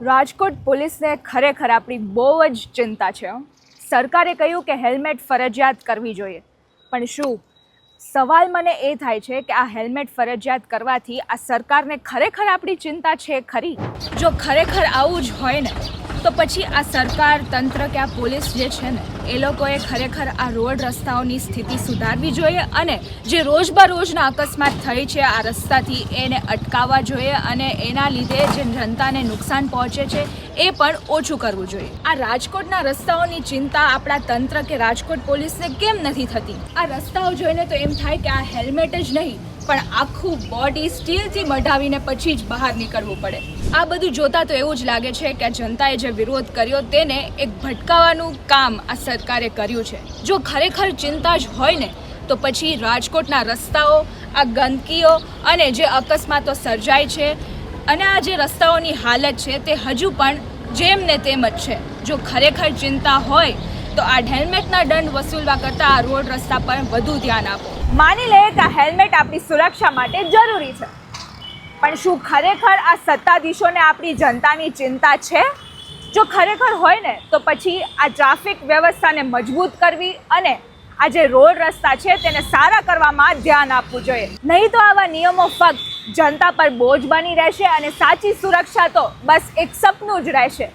રાજકોટ પોલીસને ખરેખર આપણી બહુ જ ચિંતા છે સરકારે કહ્યું કે હેલ્મેટ ફરજિયાત કરવી જોઈએ. પણ શું? સવાલ મને એ થાય છે કે આ હેલ્મેટ ફરજિયાત કરવાથી આ સરકારને ખરેખર આપણી ચિંતા છે ખરી? જો ખરેખર આવું જ હોય ને તો પછી આ સરકાર તંત્ર કે આ પોલીસ જે છે ને, એ લોકોએ ખરેખર આ રોડ રસ્તાઓની સ્થિતિ સુધારવી જોઈએ અને જે રોજબરોજના અકસ્માત થઈ છે આ રસ્તાથી, એને અટકાવવા જોઈએ અને એના લીધે જે જનતાને નુકસાન પહોંચે છે, એ પણ ઓછું કરવું જોઈએ. આ રાજકોટના રસ્તાઓની ચિંતા આપણા તંત્ર કે રાજકોટ પોલીસને કેમ નથી થતી? આ રસ્તાઓ જોઈને તો એમ થાય કે આ હેલ્મેટ જ નહીં પણ આખું બોડી સ્ટીલથી મઢાવીને પછી જ બહાર નીકળવું પડે. આ બધું જોતા તો એવું જ લાગે છે કે જનતાએ જે વિરોધ કર્યો તેને એક ભટકાવાનું કામ આ સરકારે કર્યું છે. જો ખરેખર ચિંતા જ હોય ને, તો પછી રાજકોટના રસ્તાઓ, આ ગંદકીઓ અને જે અકસ્માતો સર્જાય છે અને આ જે રસ્તાઓની હાલત છે તે હજુ પણ જેમ ને તેમ જ છે. જો ખરેખર ચિંતા હોય, તો આ હેલ્મેટના દંડ વસૂલવા કરતાં આ રોડ રસ્તા પર વધુ ધ્યાન આપો. માની લઈએ કે હેલ્મેટ આપણી સુરક્ષા માટે જરૂરી છે. પણ શું ખરેખર આ સત્તાધીશોને આપણી જનતાની ચિંતા છે? જો ખરેખર હોય ને, તો પછી આ ટ્રાફિક વ્યવસ્થાને મજબૂત કરવી અને આ જે રોડ રસ્તા છે તેને સારા કરવામાં ધ્યાન આપવું જોઈએ. નહીં તો આવા નિયમો ફક્ત જનતા પર બોજ બની રહેશે અને સાચી સુરક્ષા તો બસ એક સપનું જ રહેશે.